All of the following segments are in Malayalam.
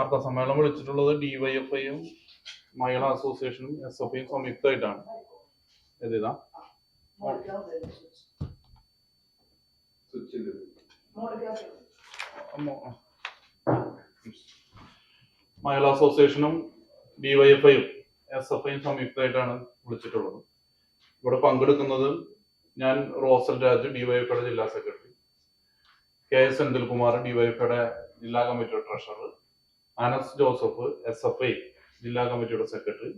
വാർത്താ സമ്മേളനം വിളിച്ചിട്ടുള്ളത് ഡിവൈഎഫ്ഐയും മഹിളാ അസോസിയേഷനും എസ് എഫ് ഐയും സംയുക്തമായിട്ടാണ്. ഏതാ മഹിളാ അസോസിയേഷനും ഡിവൈഎഫ്ഐയും എസ് എഫ് ഐയും സംയുക്തമായിട്ടാണ് വിളിച്ചിട്ടുള്ളത്. ഇവിടെ പങ്കെടുക്കുന്നത് ഞാൻ റോസൽ രാജ് ഡിവൈഎഫ്ഐയുടെ ജില്ലാ സെക്രട്ടറി. കെ എസ് സെന്തിൽകുമാർ ഡിവൈഎഫ്ഐയുടെ ജില്ലാ കമ്മിറ്റിയുടെ treasurer. Anas Joseph S F I ജില്ലാ കമ്മിറ്റിയുടെ സെക്രട്ടറി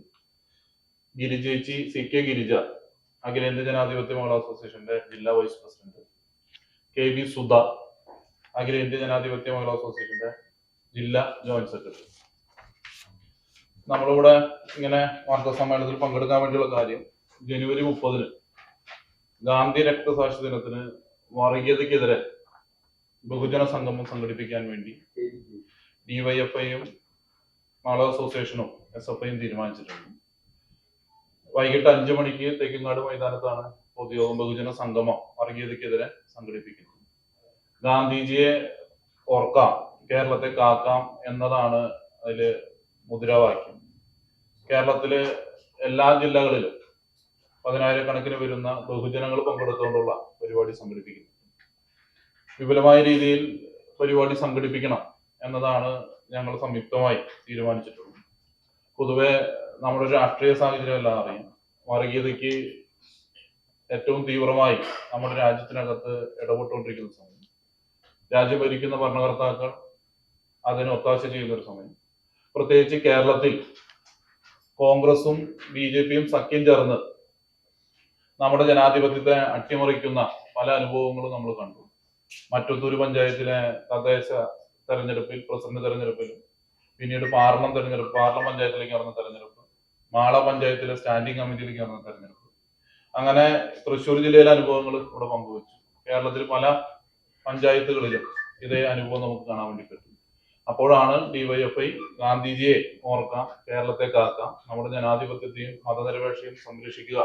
ഗിരിജേച്ചി സി കെ ഗിരിജ അഖിലേന്ത്യാ ജനാധിപത്യ മഹിളാ അസോസിയേഷന്റെ ജില്ലാ vice president K V Sudha അഖിലേന്ത്യാ ജനാധിപത്യ മഹിളാ അസോസിയേഷന്റെ ജില്ലാ ജോയിന്റ് സെക്രട്ടറി. നമ്മളിവിടെ ഇങ്ങനെ വാർത്താ സമ്മേളനത്തിൽ പങ്കെടുക്കാൻ വേണ്ടിയുള്ള കാര്യം ജനുവരി മുപ്പതിന് ഗാന്ധി രക്തസാക്ഷി ദിനത്തിന് വർഗീയതക്കെതിരെ ബഹുജന സംഗമം സംഘടിപ്പിക്കാൻ വേണ്ടി ഡിവൈഎഫ്ഐയും മാള അസോസിയേഷനും എസ് എഫ് ഐയും തീരുമാനിച്ചിട്ടുണ്ട്. വൈകിട്ട് അഞ്ചു മണിക്ക് തെക്കിങ്ങാട് മൈതാനത്താണ് പൊതുയോഗം ബഹുജന സംഗമം വർഗീയതയ്ക്കെതിരെ സംഘടിപ്പിക്കുന്നത്. ഗാന്ധിജിയെ ഓർക്കാം കേരളത്തെ കാക്കാം എന്നതാണ് അതിൽ മുദ്രാവാക്യം. കേരളത്തിലെ എല്ലാ ജില്ലകളിലും പതിനായിരക്കണക്കിന് വരുന്ന ബഹുജനങ്ങൾ പങ്കെടുത്തുകൊണ്ടുള്ള പരിപാടി സംഘടിപ്പിക്കുന്നു. വിപുലമായ രീതിയിൽ പരിപാടി സംഘടിപ്പിക്കണം. എന്നതാണ് ഞങ്ങൾ സംയുക്തമായി തീരുമാനിച്ചിട്ടുള്ളത്. പൊതുവെ നമ്മുടെ രാഷ്ട്രീയ സാഹചര്യം എല്ലാം അറിയാം. വർഗീയതയ്ക്ക് ഏറ്റവും തീവ്രമായി നമ്മുടെ രാജ്യത്തിനകത്ത് ഇടപെട്ടുകൊണ്ടിരിക്കുന്ന സമയം. രാജ്യം ഭരിക്കുന്ന ഭരണകർത്താക്കൾ അതിനെ ഒത്താശ ചെയ്യുന്ന ഒരു സമയം. പ്രത്യേകിച്ച് കേരളത്തിൽ കോൺഗ്രസും ബി ജെ പിയും സഖ്യം ചേർന്ന് നമ്മുടെ ജനാധിപത്യത്തെ അട്ടിമറിക്കുന്ന പല അനുഭവങ്ങളും നമ്മൾ കണ്ടു. മറ്റൊത്തൂർ പഞ്ചായത്തിലെ തദ്ദേശ തെരഞ്ഞെടുപ്പിൽ പ്രസിഡന്റ് തെരഞ്ഞെടുപ്പിലും പിന്നീട് പാർലം തെരഞ്ഞെടുപ്പ് പാർലം പഞ്ചായത്തിലേക്ക് നടന്ന തെരഞ്ഞെടുപ്പ് മാള പഞ്ചായത്തിലെ സ്റ്റാൻഡിംഗ് കമ്മിറ്റിയിലേക്ക് നടന്ന തെരഞ്ഞെടുപ്പ്. അങ്ങനെ തൃശ്ശൂർ ജില്ലയിലെ അനുഭവങ്ങൾ ഇവിടെ പങ്കുവച്ചു. കേരളത്തിൽ പല പഞ്ചായത്തുകളിലും ഇതേ അനുഭവം നമുക്ക് കാണാൻ വേണ്ടി പറ്റും. അപ്പോഴാണ് ഡിവൈഎഫ്ഐ ഗാന്ധിജിയെ ഓർക്കാം കേരളത്തെ കാക്കാം നമ്മുടെ ജനാധിപത്യത്തെയും മതനിരപേക്ഷയും സംരക്ഷിക്കുക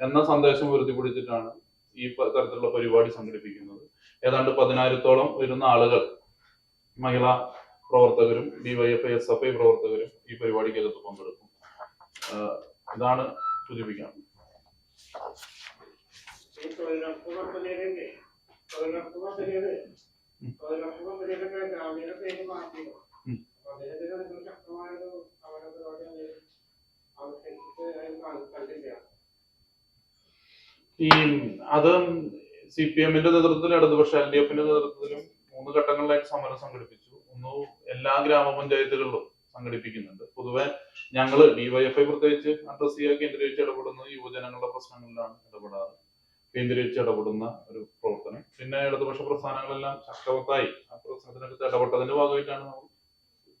എന്ന സന്ദേശം ഉയർത്തിപ്പിടിച്ചിട്ടാണ് ഈ തരത്തിലുള്ള പരിപാടി സംഘടിപ്പിക്കുന്നത്. ഏതാണ്ട് പതിനായിരത്തോളം വരുന്ന ആളുകൾ മഹിളാ പ്രവർത്തകരും ഡിവൈഎഫ്ഐ എസ് എഫ് ഐ പ്രവർത്തകരും ഈ പരിപാടിക്കകത്ത് പങ്കെടുക്കും. ഇതാണ് സൂചിപ്പിക്കാൻ. ഈ അത് സി പി എമ്മിന്റെ നേതൃത്വത്തിലും ഇടതുപക്ഷ എൽ ഡി എഫിന്റെ നേതൃത്വത്തിലും മൂന്ന് ഘട്ടങ്ങളിലായിട്ട് സമരം സംഘടിപ്പിച്ചു. ഒന്ന് എല്ലാ ഗ്രാമപഞ്ചായത്തുകളിലും സംഘടിപ്പിക്കുന്നുണ്ട്. പൊതുവെ ഞങ്ങൾ ഡിവൈഎഫ്ഐ പ്രത്യേകിച്ച് അഡ്രസ് ചെയ്യുക കേന്ദ്രീകരിച്ച് ഇടപെടുന്നത് യുവജനങ്ങളുടെ പ്രശ്നങ്ങളിലാണ് ഇടപെടാറ്. കേന്ദ്രീകരിച്ച് ഇടപെടുന്ന ഒരു പ്രവർത്തനം. പിന്നെ ഇടതുപക്ഷ പ്രസ്ഥാനങ്ങളെല്ലാം ശക്തവത്തായി ആ പ്രശ്നത്തിനകത്ത് ഇടപെട്ടതിന്റെ ഭാഗമായിട്ടാണ് നമ്മൾ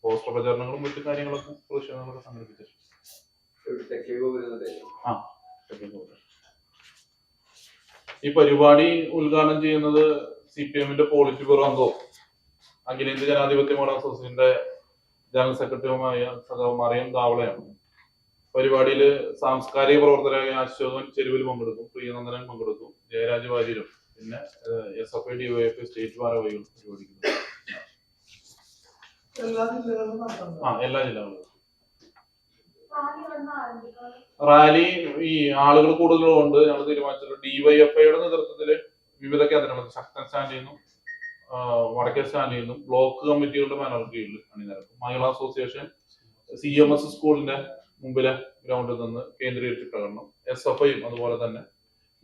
പോസ്റ്റർ പ്രചാരണങ്ങളും മറ്റു കാര്യങ്ങളൊക്കെ പ്രതിഷേധങ്ങളൊക്കെ സംഘടിപ്പിച്ചത്. ഈ പരിപാടി ഉദ്ഘാടനം ചെയ്യുന്നത് സി പി എമ്മിന്റെ പോളിറ്റ് ബ്യൂറോ അംഗവും അഖിലേന്ത്യ ജനാധിപത്യ മോഡൽ അസോസിയേഷന്റെ ജനറൽ സെക്രട്ടറിയുമായ സഖാവ് മറിയം ദാവളയാണ്. പരിപാടിയിൽ സാംസ്കാരിക പ്രവർത്തകരായ അശോകൻ ചെരുവിൽ പങ്കെടുക്കും പ്രിയനന്ദനൻ പങ്കെടുക്കും ജയരാജ് വാര്യരും പിന്നെ S F I D Y F state ഭാരവാഹികളും പരിപാടിക്കുന്നു ആ എല്ലാ ജില്ലകളിലും. റാലി ഈ ആളുകൾ കൂടുതലുണ്ട് ഞങ്ങൾ തീരുമാനിച്ചിട്ടുണ്ട്. ഡിവൈഎഫ്ഐയുടെ നേതൃത്വത്തിൽ വിവിധ കേന്ദ്രങ്ങൾ ശക്തൻ സ്റ്റാൻഡിൽ നിന്നും വടക്കേ സ്റ്റാൻഡിൽ നിന്നും ബ്ലോക്ക് കമ്മിറ്റികളുടെ ബാനർ കീഴിൽ അണിനിരക്കും മഹിളാ അസോസിയേഷൻ സി എം എസ് സ്കൂളിന്റെ മുമ്പിലെ ഗ്രൗണ്ടിൽ നിന്ന് കേന്ദ്രീകരിച്ച് പ്രകടനം. എസ് എഫ് ഐയും അതുപോലെ തന്നെ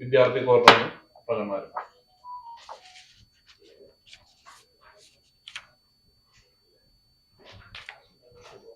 വിദ്യാർത്ഥി കോർണറും പ്രകടനമായിരുന്നു